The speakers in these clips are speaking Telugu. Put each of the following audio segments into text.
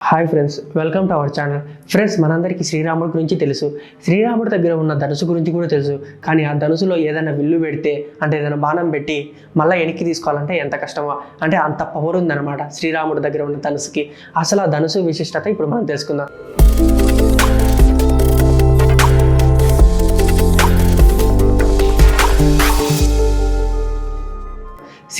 Hi friends welcome to our channel friends మనందరికీ శ్రీరాముడి గురించి తెలుసు. శ్రీరాముడి దగ్గర ఉన్న ధనుసు గురించి కూడా తెలుసు. కానీ ఆ ధనుసులో ఏదైనా విల్లు పెడితే అంటే ఏదైనా బాణం పెట్టి మళ్ళీ వెనక్కి తీసుకోవాలంటే ఎంత కష్టమో అంటే అంత పవర్ ఉందన్నమాట శ్రీరాముడి దగ్గర ఉన్న ధనుసుకి. అసలు ఆ ధనుసు విశిష్టత ఇప్పుడు మనం తెలుసుకుందాం.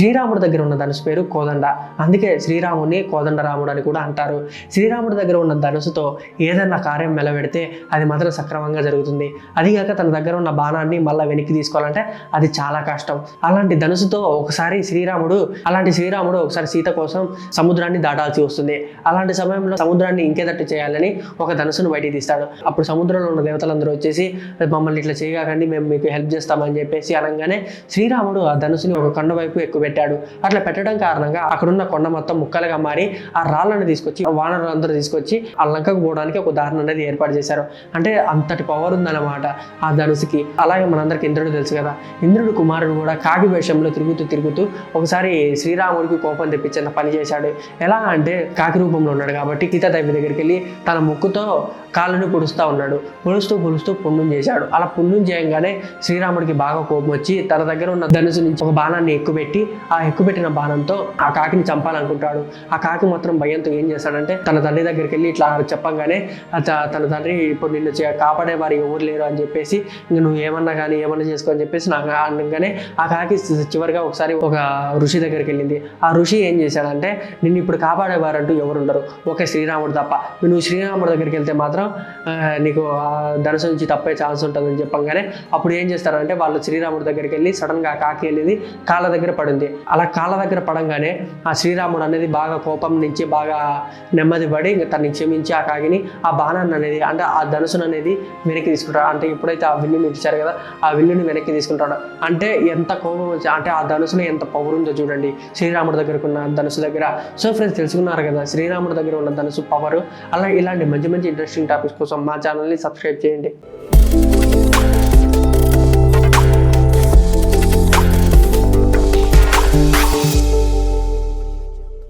శ్రీరాముడి దగ్గర ఉన్న ధనుసు పేరు కోదండ. అందుకే శ్రీరాముని కోదండరాముడు అని కూడా అంటారు. శ్రీరాముడి దగ్గర ఉన్న ధనుసుతో ఏదైనా కార్యం మెలవెడితే అది మాత్రం సక్రమంగా జరుగుతుంది. అదిగాక తన దగ్గర ఉన్న బాణాన్ని మళ్ళీ వెనక్కి తీసుకోవాలంటే అది చాలా కష్టం. అలాంటి ధనుసుతో ఒకసారి శ్రీరాముడు అలాంటి శ్రీరాముడు ఒకసారి సీత కోసం సముద్రాన్ని దాటాల్సి వస్తుంది. అలాంటి సమయంలో సముద్రాన్ని ఇంకేదట్టు చేయాలని ఒక ధనుసును బయటికి తీస్తాడు. అప్పుడు సముద్రంలో ఉన్న దేవతలందరూ వచ్చేసి మమ్మల్ని ఇట్లా చేయకండి మేము మీకు హెల్ప్ చేస్తామని చెప్పేసి అనగానే శ్రీరాముడు ఆ ధనుసుని ఒక కొండ వైపు ఎక్కువ పెట్టాడు. అట్లా పెట్టడం కారణంగా అక్కడున్న కొండ మొత్తం ముక్కలుగా మారి ఆ రాళ్ళను తీసుకొచ్చి వానరులందరూ తీసుకొచ్చి ఆ లంకకు పోవడానికి ఒక దారుణ అనేది ఏర్పాటు చేశారు. అంటే అంతటి పవర్ ఉందన్నమాట ఆ ధనుసుకి. అలాగే మనందరికి ఇంద్రుడు తెలుసు కదా. ఇంద్రుడు కుమారుడు కూడా కాకి వేషంలో తిరుగుతూ తిరుగుతూ ఒకసారి శ్రీరాముడికి కోపం తెప్పించేంత పని చేశాడు. ఎలా అంటే కాకి రూపంలో ఉన్నాడు కాబట్టి సీతాదేవి దగ్గరికి వెళ్ళి తన ముక్కుతో కాళ్ళను పొడుస్తూ ఉన్నాడు. పొడుస్తూ పొడుస్తూ పుణ్యం చేశాడు. అలా పుణ్యం చేయంగానే శ్రీరాముడికి బాగా కోపం వచ్చి తన దగ్గర ఉన్న ధనుసు నుంచి ఒక బాణాన్ని ఎక్కుపెట్టి ఆ ఎక్కుపెట్టిన బాణంతో ఆ కాకిని చంపాలనుకుంటాడు. ఆ కాకి మాత్రం భయంతో ఏం చేస్తాడంటే తన తండ్రి దగ్గరికి వెళ్ళి ఇట్లా చెప్పంగానే తన తండ్రి ఇప్పుడు నిన్ను కాపాడే వారు ఎవరు లేరు అని చెప్పేసి నువ్వు ఏమన్నా కానీ ఏమన్నా చేసుకో అని చెప్పేసి నాకు అనగానే ఆ కాకి చివరిగా ఒకసారి ఒక ఋషి దగ్గరికి వెళ్ళింది. ఆ ఋషి ఏం చేశాడంటే నిన్ను ఇప్పుడు కాపాడేవారంటూ ఎవరు ఉండరు. ఒకే శ్రీరాముడు తప్ప. నువ్వు శ్రీరాముడి దగ్గరికి వెళ్తే మాత్రం నీకు ఆ ధనుసు నుంచి తప్పే ఛాన్స్ ఉంటుందని చెప్పంగానే అప్పుడు ఏం చేస్తారంటే వాళ్ళు శ్రీరాముడి దగ్గరికి వెళ్ళి సడన్గా ఆ కాకి వెళ్ళింది కాళ్ళ దగ్గర పడింది. అలా కాళ్ళ దగ్గర పడంగానే ఆ శ్రీరాముడు అనేది బాగా కోపం నుంచి బాగా నెమ్మది పడి ఇంకా తనని క్షమించి ఆ కాగిని ఆ బాణాన్ని అనేది అంటే ఆ ధనుసును అనేది వెనక్కి తీసుకుంటాడు. అంటే ఎప్పుడైతే ఆ విల్లుని ఇచ్చారు కదా ఆ విల్లుని వెనక్కి తీసుకుంటాడు. అంటే ఎంత కోపం వచ్చి అంటే ఆ ధనుసులో ఎంత పవర్ ఉందో చూడండి. శ్రీరాముడి దగ్గరకు ఉన్న ధనుసు దగ్గర. సో ఫ్రెండ్స్ తెలుసుకున్నారు కదా శ్రీరాముడి దగ్గర ఉన్న ధనుసు పవర్ అలా ఇలాంటి మంచి మంచి ఇంట్రెస్టింగ్ టాపిక్స్ కోసం మా ఛానల్ని సబ్స్క్రైబ్ చేయండి.